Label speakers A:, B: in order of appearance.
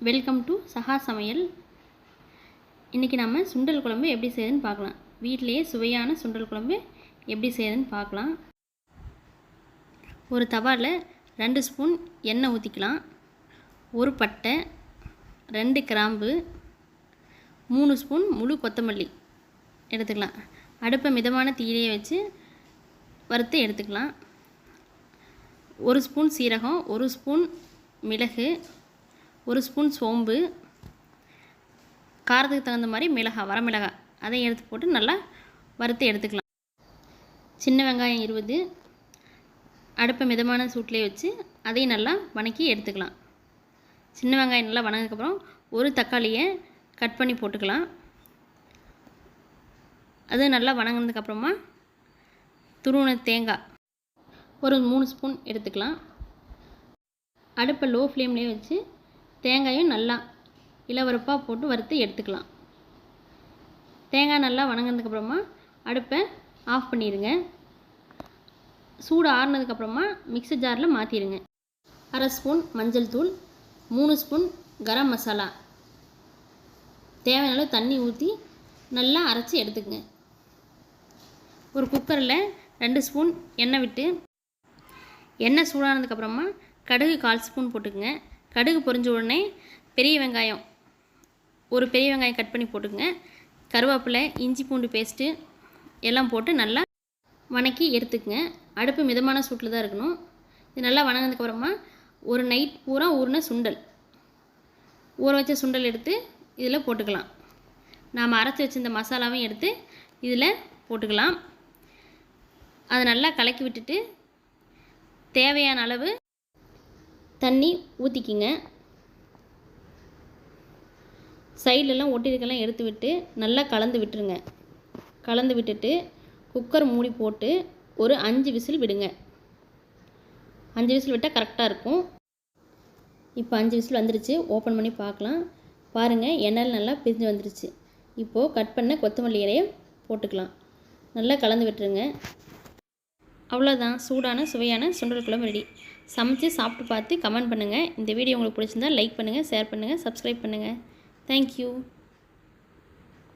A: Welcome to சஹா சமையல் இன்றைக்கி நம்ம சுண்டல் குழம்பு எப்படி செய்யுதுன்னு பார்க்கலாம். வீட்டிலேயே சுவையான சுண்டல் குழம்பு எப்படி செய்யுதுன்னு பார்க்கலாம். ஒரு தவாவில் ரெண்டு ஸ்பூன் எண்ணெய் ஊற்றிக்கலாம் ஒரு பட்டை ரெண்டு கிராம்பு மூணு ஸ்பூன் முழு கொத்தமல்லி எடுத்துக்கலாம். அடுப்பை மிதமான தீரையை வச்சு வறுத்து எடுத்துக்கலாம். ஒரு ஸ்பூன் சீரகம் ஒரு ஸ்பூன் மிளகு ஒரு ஸ்பூன் சோம்பு காரத்துக்கு தகுந்த மாதிரி மிளகாய் வரமிளகாய் அதையும் எடுத்து போட்டு நல்லா வறுத்து எடுத்துக்கலாம். சின்ன வெங்காயம் இருபது அடுப்பை மிதமான சூட்டிலே வச்சு அதையும் நல்லா வணக்கி எடுத்துக்கலாம். சின்ன வெங்காயம் நல்லா வணங்கினதுக்கப்புறம் ஒரு தக்காளியை கட் பண்ணி போட்டுக்கலாம். அது நல்லா வணங்கினதுக்கப்புறமா துருவன தேங்காய் ஒரு மூணு ஸ்பூன் எடுத்துக்கலாம். அடுப்பை லோ ஃப்ளேம்லேயே வச்சு தேங்காயும் நல்லா இளவரப்பாக போட்டு வறுத்து எடுத்துக்கலாம். தேங்காய் நல்லா வணங்கினதுக்கப்புறமா அடுப்பை ஆஃப் பண்ணிடுங்க. சூடு ஆறுனதுக்கப்புறமா மிக்ஸி ஜாரில் மாற்றிடுங்க அரை ஸ்பூன் மஞ்சள் தூள் மூணு ஸ்பூன் கரம் மசாலா. தேவையான தண்ணி ஊற்றி நல்லா அரைச்சி எடுத்துக்கங்க. ஒரு குக்கரில் ரெண்டு ஸ்பூன் எண்ணெய் விட்டு எண்ணெய் சூடானதுக்கப்புறமா கடுகு கால் ஸ்பூன் போட்டுக்கங்க. கடுகு பொரிஞ்ச உடனே பெரிய வெங்காயம் ஒரு பெரிய வெங்காயம் கட் பண்ணி போட்டுக்கங்க. கருவேப்பிலை இஞ்சி பூண்டு பேஸ்ட்டு எல்லாம் போட்டு நல்லா வணக்கி எடுத்துக்கங்க. அடுப்பு மிதமான சூட்டில் தான் இருக்கணும். இது நல்லா வணங்கினதுக்கப்புறமா ஒரு நைட் பூரா ஊறின சுண்டல். ஊற வச்ச சுண்டல் எடுத்து இதில் போட்டுக்கலாம். நாம் அரைச்சி வச்சிருந்த மசாலாவையும் எடுத்து இதில் போட்டுக்கலாம். அதை நல்லா கலக்கி விட்டுட்டு தேவையான அளவு தண்ணி ஊற்றிக்கிங்க சைட்லலாம் ஒட்டிருக்கெல்லாம் எடுத்து விட்டு நல்லா கலந்து விட்டுருங்க. கலந்து விட்டுட்டு குக்கர் மூடி போட்டு ஒரு அஞ்சு விசில் விடுங்க. அஞ்சு விசில் விட்டால் கரெக்டாக இருக்கும். இப்போ அஞ்சு விசில் வந்துருச்சு. ஓப்பன் பண்ணி பார்க்கலாம். பாருங்கள் எண்ணெய் நல்லா பிரிஞ்சு வந்துருச்சு. இப்போது கட் பண்ண கொத்தமல்லி இலையை போட்டுக்கலாம். நல்லா கலந்து விட்டுருங்க. அவ்வளோதான் சூடான சுவையான சுண்டல் குழம்பு ரெடி சமைச்சு சாப்பிட்டு பார்த்து கமெண்ட் பண்ணுங்கள் இந்த வீடியோ உங்களுக்கு பிடிச்சிருந்தா லைக் பண்ணுங்கள் ஷேர் பண்ணுங்கள் சப்ஸ்கிரைப் பண்ணுங்கள் தேங்க்யூ